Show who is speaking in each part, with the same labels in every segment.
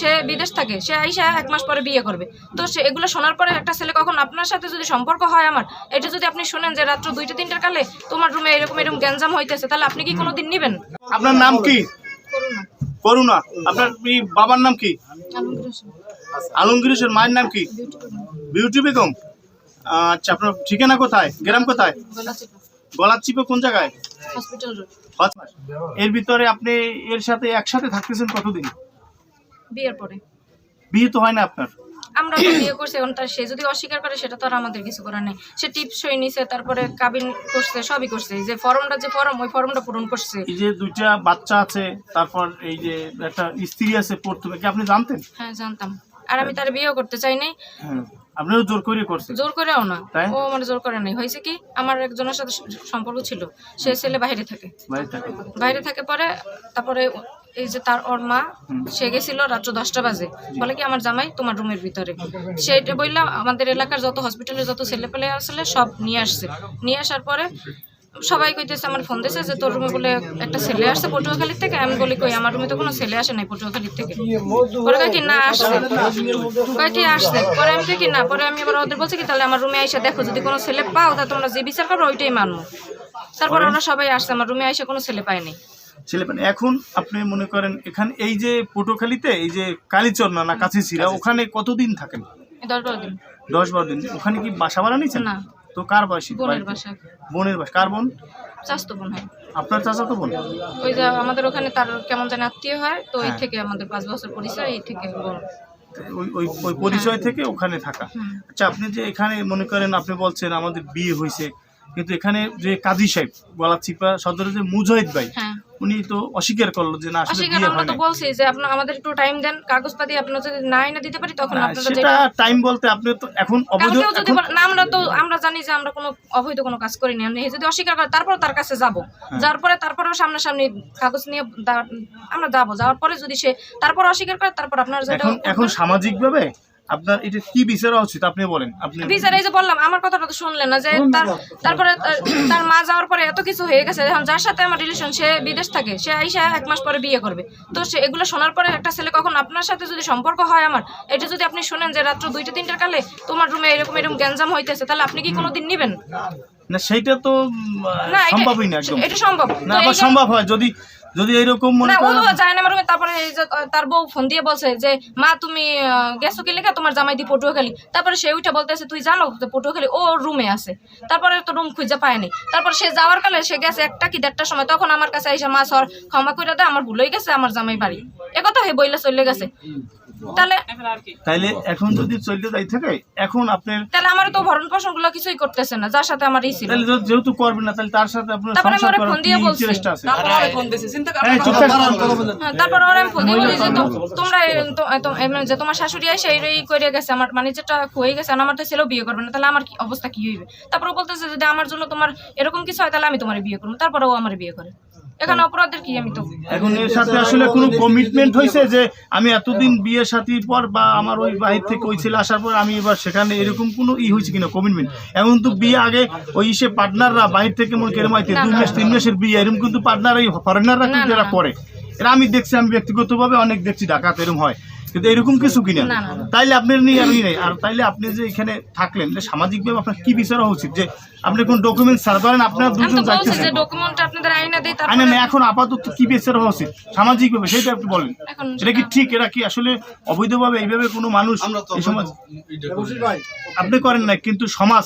Speaker 1: সে বিদেশ থাকে সে আইসা এক মাস পরে বিয়ে করবে। তো সে এগুলো শোনার পরে একটা ছেলে কখন আপনার সাথে যদি সম্পর্ক হয় আমার এটা যদি আপনি শোনেন যে রাত্র দুইটা তিনটার কালে তোমার রুমে এরকম এরকম গ্যাঞ্জাম হইতেছে তাহলে আপনি কি কোনোদিন নিবেন?
Speaker 2: আপনার নাম কি? করুণা। আপনার বাবার নাম কি?
Speaker 1: আলমগীর হোসেন,
Speaker 2: মায়ের নাম কি?
Speaker 1: বিউটি
Speaker 2: বেগম। আচ্ছা আপনার ঠিকানা কোথায়? গ্রাম কোথায়? গলার চিপে কোন জায়গায়? এর ভিতরে আপনি এর সাথে একসাথে থাকতেছেন কতদিন?
Speaker 1: বিয়ের পরে।
Speaker 2: বিয়ে তো হয় না আপনার?
Speaker 1: আমরা তো বিয়ে করছি এখন তার সে যদি অস্বীকার করে সেটা তো আর আমাদের কিছু করার নেই। সে টিপস সই নিছে তারপরে কাবিন করছে সবই করছে। যে ফর্মটা যে ফর্ম ওই ফর্মটা পূরণ করছে।
Speaker 2: এই যে দুইটা বাচ্চা আছে তারপর এই যে একটা স্ত্রী আছে প্রথমে কি আপনি জানতেন?
Speaker 1: হ্যাঁ জানতাম। আর আমি তার বিয়ে করতে চাই নাই।
Speaker 2: আপনিও জোর করে করছে
Speaker 1: জোর করেও না। ও আমার জোর করে নাই। হয়েছে কি আমার একজনের সাথে সম্পর্ক ছিল। সে ছেলে বাইরে থাকে।
Speaker 2: থাকে।
Speaker 1: বাইরে থাকে পরে তারপরে এই যে তার ওর মা সে গেছিল রাত্র দশটা বাজে। বলে কি আমার জামাই তোমার রুমের ভিতরে। সেটা বললাম আমাদের এলাকার যত হসপিটালে যত ছেলে পেলে আসলে সব নিয়ে আসছে। নিয়ে আসার পরে সবাই কইতেছে আমার ফোন দিয়েছে যে তোর রুমে বলে একটা ছেলে আসছে পটুয়াখালীর থেকে? আমি বলি কই আমার রুমে তো কোনো ছেলে আসে নাই পটুয়াখালীর থেকে? পরে কয় কি না আসছে। কয় কি আসছে। পরে আমি কই কি না। পরে আমি আবার ওদের বলছি কি তাহলে আমার রুমে আইসা দেখো যদি কোনো ছেলে পাও তা তোমরা যে বিচার করো ওইটাই মানবো। তারপর ওরা সবাই আসছে আমার রুমে আইসা কোনো ছেলে পায়নি
Speaker 2: ছেলে পেলে। এখন আপনি মনে করেন এখানে এই যে পটুখালীতে এই যে কালীচরনা না কাছে ছিরা ওখানে কতদিন থাকেন?
Speaker 1: দশ বারো দিন।
Speaker 2: দশ বারো দিন। ওখানে কি বাসা ভাড়া নিচ্ছেন
Speaker 1: না।
Speaker 2: তো কার বাসি
Speaker 1: বোনের বাসা।
Speaker 2: বোনের বাসা। কার বোন?
Speaker 1: চাস্তো বোন হয়।
Speaker 2: আপনার চাচা তো বোন?
Speaker 1: ওই যে আমাদের ওখানে তার কেমন জানি আত্মীয় হয় তো ওই
Speaker 2: হ্যাঁ।
Speaker 1: থেকে আমাদের পাঁচ বছর পরিচয় এই থেকে বোন
Speaker 2: ওই ওই ওই পরিচয় থেকে ওখানে থাকা। আচ্ছা আপনি যে এখানে মনে করেন আপনি বলছেন আমাদের বিয়ে হয়েছে কিন্তু এখানে যে কাজী সাহেব গলা চিপা সদরের যে মুজাহিদ ভাই
Speaker 1: হ্যাঁ।
Speaker 2: উনি তো অস্বীকার করল যে না আসলে বিয়ে হয় না
Speaker 1: বলছি যে আপনার আমাদের একটু টাইম দেন কাগজপাতি আপনার যদি নাই না দিতে পারি তখন
Speaker 2: না,
Speaker 1: আপনারা
Speaker 2: সেটা টাইম বলতে আপনি তো এখন অবৈধ
Speaker 1: যদি না আমরা তো আমরা জানি যে আমরা কোনো অবৈধ কোনো কাজ করিনি। আপনি যদি অস্বীকার করে তারপর তার কাছে যাব।
Speaker 2: হ্যাঁ।
Speaker 1: যাওয়ার পরে তারপরেও সামনাসামনি কাগজ নিয়ে আমরা যাব। যাওয়ার পরে যদি সে তারপর অস্বীকার করে তারপর আপনার যেটা
Speaker 2: এখন এখন সামাজিক ভাবে আপনার এটা কি বিচার উচিত? আপনি বলেন আপনি
Speaker 1: বিচার এই যে বললাম আমার কথাটা তো শুনলেন না যে তার তারপরে তার- মা যাওয়ার পরে এত কিছু হয়ে গেছে। এখন যার সাথে আমার রিলেশন সে বিদেশ থাকে সে আইসা এক মাস পরে বিয়ে করবে। তো সে এগুলো শোনার পরে একটা ছেলে কখন আপনার সাথে যদি সম্পর্ক হয় আমার এটা যদি আপনি শুনেন যে রাত্র দুইটা তিনটার কালে তোমার রুমে এরকম এরকম গ্যাঞ্জাম হইতেছে তাহলে আপনি কি কোনোদিন নিবেন?
Speaker 2: না সেইটা তো
Speaker 1: না এটা-
Speaker 2: সম্ভবই না একদম।
Speaker 1: এটা সম্ভব।
Speaker 2: না আবার সম্ভব হয় যদি যদি এইরকম মনে
Speaker 1: না
Speaker 2: করেন
Speaker 1: ও যায় না রুমে। তারপরে এই যে তার বউ ফোন দিয়ে বলছে যে মা তুমি গেছো কি লেখা? তোমার জামাই দি পটুয়াখালী তারপরে সে উঠে বলতেছে তুই জানো যে পটুয়াখালী ও রুমে আছে। তারপরে তো রুম খুঁজে পায়নি তারপর সে যাওয়ার কালে সে গেছে একটা কি দেড়টার সময়। তখন আমার কাছে এসে মা সর ক্ষমা করে দে আমার ভুল হয়ে গেছে আমার জামাই বাড়ি। একথা হে বইলে চলে গেছে। তাহলে
Speaker 2: তাইলে এখন যদি চলতে যাই থাকে এখন আপনার
Speaker 1: তাহলে আমার তো ভরণ পোষণগুলো কিছুই করতেছে না যার সাথে আমার
Speaker 2: তাহলে যেহেতু করবেন না তাহলে তার সাথে আপনার সংসার
Speaker 1: ওরে
Speaker 2: করার
Speaker 1: ফোন দিয়ে বলছি। তারপরে-
Speaker 2: হ্যাঁ।
Speaker 1: হ্যাঁ, তারপর ওরা আমি ফোন দিয়ে বলি যে তো- তোমরা যে তোমার শাশুড়ি এই করে গেছে আমার মানে যেটা হয়ে গেছে আমার তো ছেলেও বিয়ে করবে না তাহলে আমার কি অবস্থা কি হইবে? তারপর বলতেছে যদি আমার জন্য তোমার এরকম কিছু হয় তাহলে আমি তোমার বিয়ে করব। তারপরে ও আমার বিয়ে করে। এখানে অপরাধের কি আমি তো?
Speaker 2: এখন এর সাথে আসলে কোনো কমিটমেন্ট হয়েছে যে আমি এতদিন বিয়ে সাথীর পর বা আমার ওই বাহির থেকে ওই ছেলে আসার পর আমি এবার সেখানে এরকম কোনো ই হয়েছে কিনা কমিটমেন্ট এখন তো বিয়ে আগে ওই সে পার্টনাররা বাহির থেকে মনে কেরম আইতে দুই মাস তিন মাসের বিয়ে এরকম কিন্তু পার্টনার এই ফরেনাররা কিন্তু এরা করে। এরা আমি দেখছি আমি ব্যক্তিগতভাবে অনেক দেখছি ডাকাত এরকম হয়। কিন্তু এরকম কিছু কিনা। তাইলে আপনার নিয়ে আমি নেই। আর তাইলে আপনি যে এখানে থাকলেন যে সামাজিকভাবে আপনার কি বিচার হওয়া উচিত? যে আপনি কোন ডকুমেন্ট ছাড়া ধরেন আপনার দুজন যাইতেছেন।
Speaker 1: ডকুমেন্ট আপনাদের আইনা দিই তারপরে
Speaker 2: না এখন আপাতত কি বিচার হওয়া উচিত? সামাজিকভাবে সেটা আপনি বলেন।
Speaker 1: এখন
Speaker 2: এটা কি ঠিক? এটা কি আসলে অবৈধভাবে এইভাবে কোনো মানুষ এই সমাজ আপনি করেন না কিন্তু সমাজ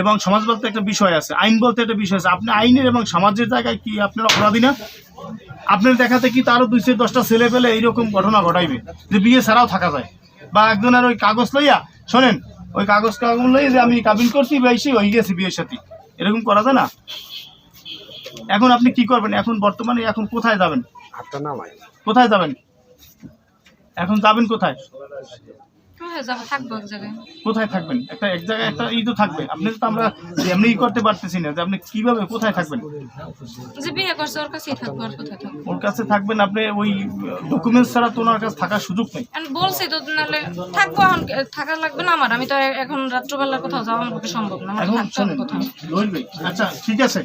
Speaker 2: এবং সমাজ বলতে একটা বিষয় আছে। আইন বলতে একটা বিষয় আছে। আপনি আইনের এবং সমাজের জায়গায় কি আপনার অপরাধী না? আপনার দেখাতে কি তারও দুইশো দশটা ছেলে পেলে এইরকম ঘটনা ঘটাইবে। যে বিয়ে ছাড়াও থাকা যায়। বা একজনের ওই কাগজ লইয়া শোনেন ওই কাগজ কাগজ লইয়া যে আমি কাবিন করছি বা এসে হয়ে গেছি বিয়ের সাথে। এরকম করা যায় না? এখন আপনি কি করবেন? এখন বর্তমানে এখন কোথায় যাবেন? কোথায় যাবেন? এখন যাবেন কোথায়?
Speaker 1: কোথায়
Speaker 2: থাকবেন? একটা এক জায়গায় একটা ই তো থাকবে। আপনি তো আমরা এমনি ই করতে পারতেছি না যে আপনি কীভাবে কোথায় থাকবেন?
Speaker 1: ওর
Speaker 2: কাছে থাকবেন আপনি ওই ডকুমেন্টস ছাড়া তো ওনার কাছে থাকার সুযোগ নেই।
Speaker 1: আমি বলছি তো নাহলে থাকব এখন। থাকা লাগবে না আমার। আমি তো এখন রাত্রবেলা কোথাও যাওয়া আমার পক্ষে সম্ভব না।
Speaker 2: এখন আচ্ছা ঠিক আছে।